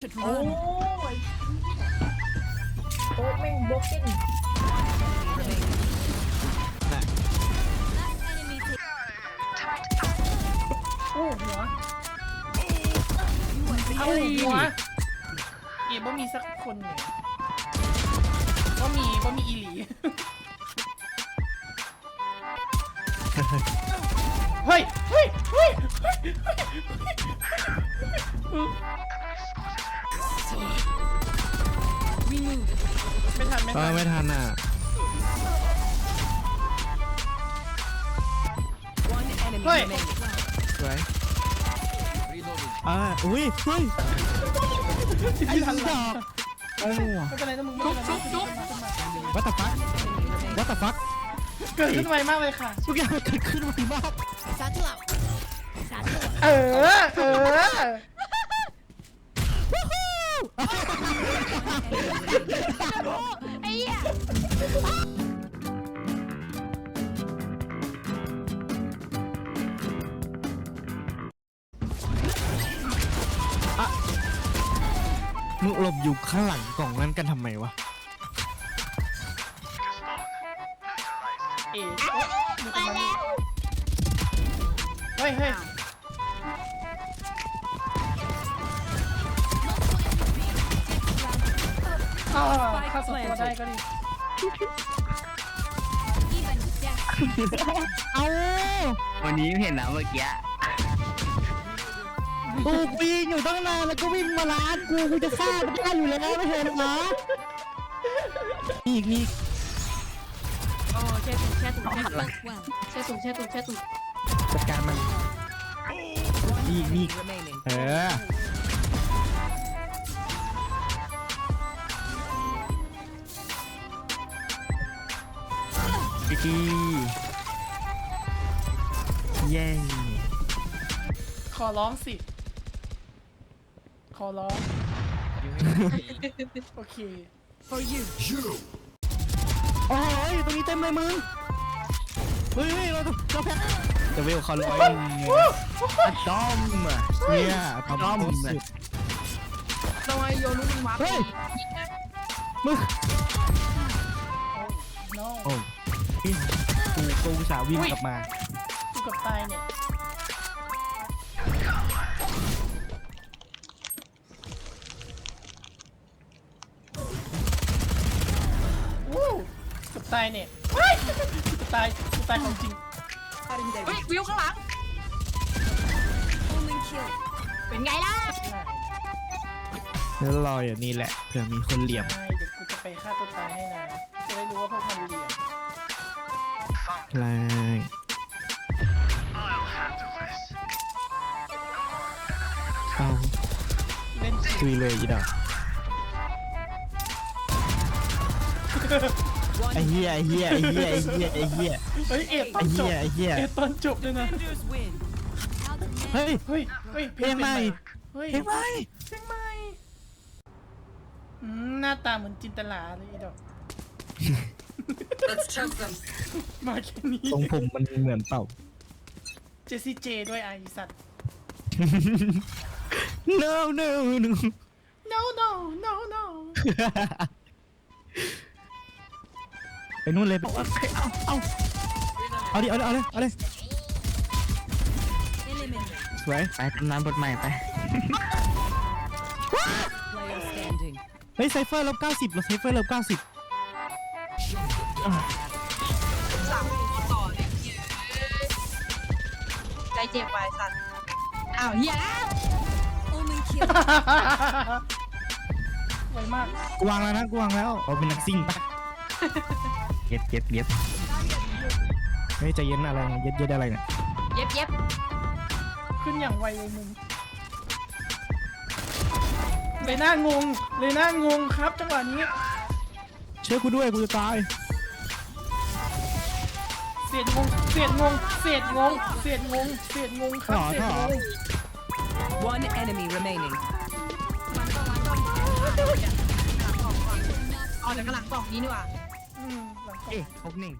Should โอ้ run. ยโต๊ะแม่งบล็อกเก้นโอ้หัว เอาหัวเอ๋บ่มีสักคนเลยบ่มีบ่มีอีหลี เฮ้ยเฮ้ยเฮ้ยเฮ้ย Remove. ไม่ทันไม่เอทัอนไม่ทันอะ One enemy Hey. remaining. สวยอ่าอุ้ยเฮ้ยไอ้ทันหดลัองกโอ้ไม่เป็นไรนะมึงไม่เป็นไรจุ๊บจุ๊บวัตถุฟัก Enemy remaining. วัตถุฟักเกิดขึ้นไวมากเลยค่ะ ทุกอย่างเกิดขึ้นไวมาก Satchel out. Satchel out. เออ เออมึงหลบอยู่ข้างหลังกล่องนั้นกันทำไมวะ เอ๋ดูกันมาเฮ้ยเฮ้ย อ่าฆ่าสองตัวได้ก็ดีเอาวันนี้เห็นนะเมื่อกี้กูปีนอยู่ตั้งนานแล้วก็วิ่งมาร้านกูกูจะฆ่ามันได้อยู่แล้วไม่เห็นเหรอนี่อีกนี่อีกโอ้แช่ตุ่แช่ตุ่แช่ตุ่ Well. แช่ตุ่แช่ตุ่แช่ตุ่จัดการมันนี่อีกนี่เออ ดีดีเย้ขอร้องสิ ขอร้อง โอเค For you. โอ้ยตรงนี้เต็มเลยมึงเฮ้ยเฮ้ยเราเราแพ้จะเวลเขาร้อยอะตอมอะเนี่ยอะตอมสุดทำไมโยนุมันวับเฮ้ยมึง no โอ้ ยกูกูอุตสาห์วิ่งกลับมากูกับตายเนี่ยวู้กับตายเนี่ยเฮ้ยกับตายกับตายของจริง เฮ้ยวิวข้างหลัง Omen kill. เป็นไงล่ะ แล้วรออย่างนี้แหละเผื่อมีคนเหลี่ยม ใช่เดี๋ยวกูจะไปฆ่าตัวตายให้นะจะได้รู้ว่าพวกมันเหลี่ยม แรงเอาเล่นจริงคุยเลยอีดอก One ไอ้เหี้ยไอ้เหี้ยไอ้เหี้ยไอ้เหี้ยไอ้เหี้ยเฮ้ยเอ็ดตอไอ้นจเหี้บยไอ้เหี้ยเอ็ดตอนจบเลยนะ defenders win. เฮ้ยเฮ้ยเฮ้ยเพลงใหม่เฮ้ยเห็นไหมเพลงใหม่อืมหน้าตาเหมือนจินตลาเลยอีดอก Let's choke them มาแค่นี้ทรงผมมันเหมือนเต่า เจสซี่เจด้วยไอะไอ้สัตว์ no no no no no no no ไปนู่นเลยบอกว่าเอาเอาเอาดิเอาดิเอาเลยเอาเลย Eliminate. สวยไปตำนานบทใหม่ไป Player standing. เฮ้ยไซเฟอร์ลบเก้าสิบเราไซเฟอร์ลบเก้าสิบ สามตัวต่อเลยใจเจ็บไปสัตว์อ้าวเฮียแล้ว Omen kill. ไวมากกูวางแล้วนะกูวางแล้วเอาเป็นนักซิ่งปะเย็บเย็บเย็บเฮ้ยใจเย็นอะไรเนี่ยเย็ดเย็ดอะไรเนี่ยเย็บเย็บขึ้นอย่างไวเลยมึงเลยหน้างงเลยหน้างงครับจังหวะนี้ เชื่อกูด้วยกูจะตาย เสียดงงเสียดงงเสียดงงเสียดงงเสียดงงครับต่อเสียดต่องง One enemy remaining. ออกจากกระหลังกล่องนี้นี่หว่าอืมหลังกล่องเอ๊ะหกหนึ่ง